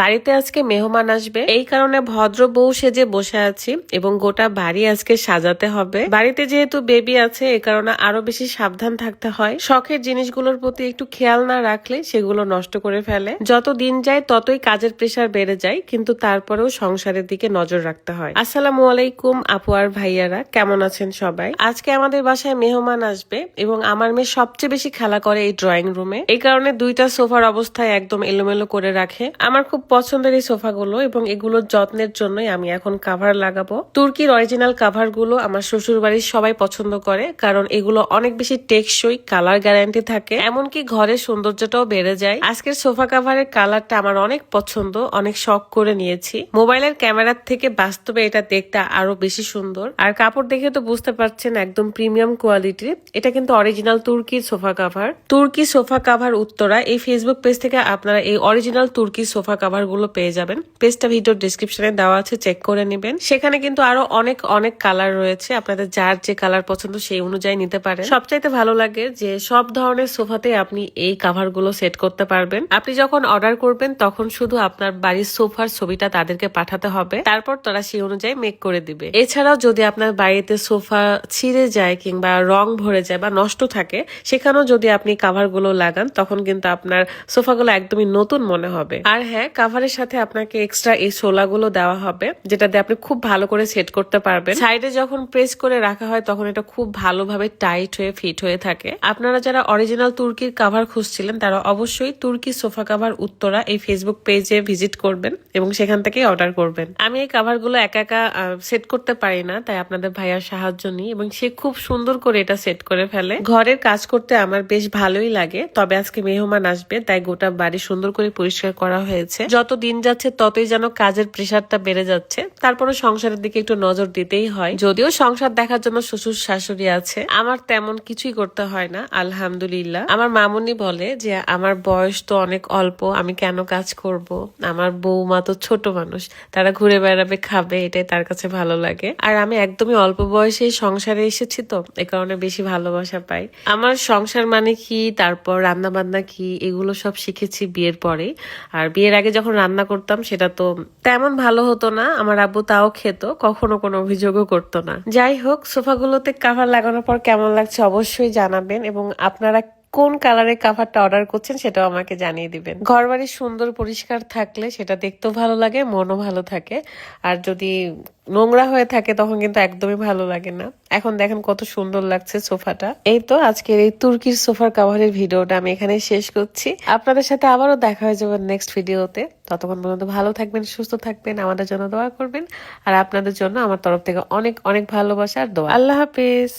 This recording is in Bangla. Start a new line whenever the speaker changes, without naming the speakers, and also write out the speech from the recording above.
বাড়িতে আজকে মেহমান আসবে। এই কারণে ভদ্র বউ সেজে বসে আছি এবং গোটা বাড়ি আজকে সাজাতে হবে। বাড়িতে যেহেতু বেবি আছে এই কারণে আরও বেশি সাবধান থাকতে হয়। শখের জিনিসগুলোর প্রতি একটু খেয়াল না রাখলে সেগুলো নষ্ট করে ফেলে। যত দিন যায়, ততই কাজের প্রেশার বেড়ে যায়, কিন্তু তারপরেও সংসারের দিকে নজর রাখতে হয়। আসসালামু আলাইকুম আপু আর ভাইয়ারা, কেমন আছেন সবাই? আজকে আমাদের বাসায় মেহমান আসবে এবং আমার মেয়ে সবচেয়ে বেশি খেলা করে এই ড্রয়িং রুমে এই কারণে দুইটা সোফার অবস্থায় একদম এলোমেলো করে রাখে। আমার খুব পছন্দের এই সোফাগুলো এবং এগুলোর যত্নের জন্যই আমি এখন কাভার লাগাবো। তুর্কির অরিজিনাল কাভারগুলো আমার শ্বশুর বাড়ির সবাই পছন্দ করে, কারণ এগুলো অনেক বেশি টেকসই কালার গ্যারান্টি থাকে। এমনকি ঘরের সৌন্দর্যটাও বেড়ে যায়। আজকের সোফা কাভারের কালারটা আমার অনেক পছন্দ, অনেক শখ করে নিয়েছি। মোবাইলের ক্যামেরার থেকে বাস্তবে এটা দেখতে আরও বেশি সুন্দর। আর কাপড় দেখে তো বুঝতে পারছেন একদম প্রিমিয়াম কোয়ালিটির এটা কিন্তু অরিজিনাল তুর্কির সোফা কাভার তুর্কি সোফা কাভার উত্তরা, এই ফেসবুক পেজ থেকে আপনারা এই অরিজিনাল তুর্কি সোফা কাভার গুলো পেয়ে যাবেন। পেজটা ভিডিও ডিসক্রিপশনে দেওয়া আছে চেক করে নেবেন। সেখানে কিন্তু আরও অনেক অনেক কালার রয়েছে। আপনাদের যার যে কালার পছন্দ সেই অনুযায়ী নিতে পারেন। সবচাইতে ভালো লাগে যে সব ধরনের সোফাতে আপনি এই কাভারগুলো সেট করতে পারবেন। আপনি যখন অর্ডার করবেন, তখন শুধু আপনার বাড়ির সোফার ছবিটা তাদেরকে পাঠাতে হবে। তারপর তারা সেই অনুযায়ী মেক করে দিবে। এছাড়াও যদি আপনার বাড়িতে সোফা ছিঁড়ে যায় কিংবা রং ভরে যায় বা নষ্ট থাকে, সেখানেও যদি আপনি কাভারগুলো লাগান, তখন কিন্তু আপনার সোফাগুলো একদমই নতুন মনে হবে। আর হ্যাঁ কাভারের সাথে আপনাকে এক্সট্রা এই সোলাগুলো দেওয়া হবে, যেটা দিয়ে আপনি খুব ভালো করে সেট করতে পারবেন। সাইডে যখন প্রেস করে রাখা হয়, তখন এটা খুব ভালোভাবে টাইট হয়ে ফিট হয়ে থাকে। আপনারা যারা অরিজিনাল তুর্কির কাভার খুঁজছিলেন, তারা অবশ্যই তুর্কি সোফা কাভার উত্তরা এই ফেসবুক পেজে ভিজিট করবেন এবং সেখান থেকে অর্ডার করবেন। আমি এই কাভারগুলো একা একা সেট করতে পারি না, তাই আপনাদের ভাইয়ার সাহায্য নিই এবং সে খুব সুন্দর করে এটা সেট করে ফেলে। ঘরের কাজ করতে আমার বেশ ভালোই লাগে, তবে আজকে মেহমান আসবে, তাই গোটা বাড়ি সুন্দর করে পরিষ্কার করা হয়েছে। যত দিন যাচ্ছে, ততই যেন কাজের প্রেশারটা বেড়ে যাচ্ছে। তারপরে সংসারের দিকে একটু নজর দিতেই হয়। যদিও সংসার দেখার জন্য শ্বশুর শাশুড়ি আছে, আমার তেমন কিছুই করতে হয় না, আলহামদুলিল্লাহ। আমার মামুনি বলে যে, আমার বয়স তো অনেক অল্প, আমি কেন কাজ করব? আমার বৌমা তো ছোট মানুষ, তারা ঘুরে বেড়াবে, খাবে, এটাই তার কাছে ভালো লাগে। আর আমি একদমই অল্প বয়সে সংসারে এসেছি তো, এ কারণে বেশি ভালোবাসা পাই। আমার সংসার মানে কি? তারপর রান্না বান্না কি? এগুলো সব শিখেছি বিয়ের পরে। আর বিয়ের আগে যখন রান্না করতাম, সেটা তো তেমন ভালো হতো না। আমার আব্বু তাও খেত, কখনো কোনো অভিযোগও করতো না। যাই হোক, সোফাগুলোতে কাভার লাগানোর পর কেমন লাগছে অবশ্যই জানাবেন এবং আপনারা কোন কালারের কাভারটা অর্ডার করছেন সেটাও আমাকে জানিয়ে দিবেন। ঘর বাড়ি সুন্দর পরিষ্কার থাকলে সেটা দেখতেও ভালো লাগে, মনও ভালো থাকে। আর যদি নোংরা হয়ে থাকে তখন কিন্তু একদমই ভালো লাগে না। এখন দেখেন কত সুন্দর লাগছে সোফাটা। এই তো আজকের এই তুর্কির সোফার কাভারের ভিডিওটা আমি এখানে শেষ করছি। আপনাদের সাথে আবারও দেখা হয়ে যাবে নেক্সট ভিডিওতে ততক্ষণ পর্যন্ত ভালো থাকবেন, সুস্থ থাকবেন, আমাদের জন্য দোয়া করবেন। আর আপনাদের জন্য আমার তরফ থেকে অনেক অনেক ভালোবাসা আর দোয়া। আল্লাহ হাফিজ।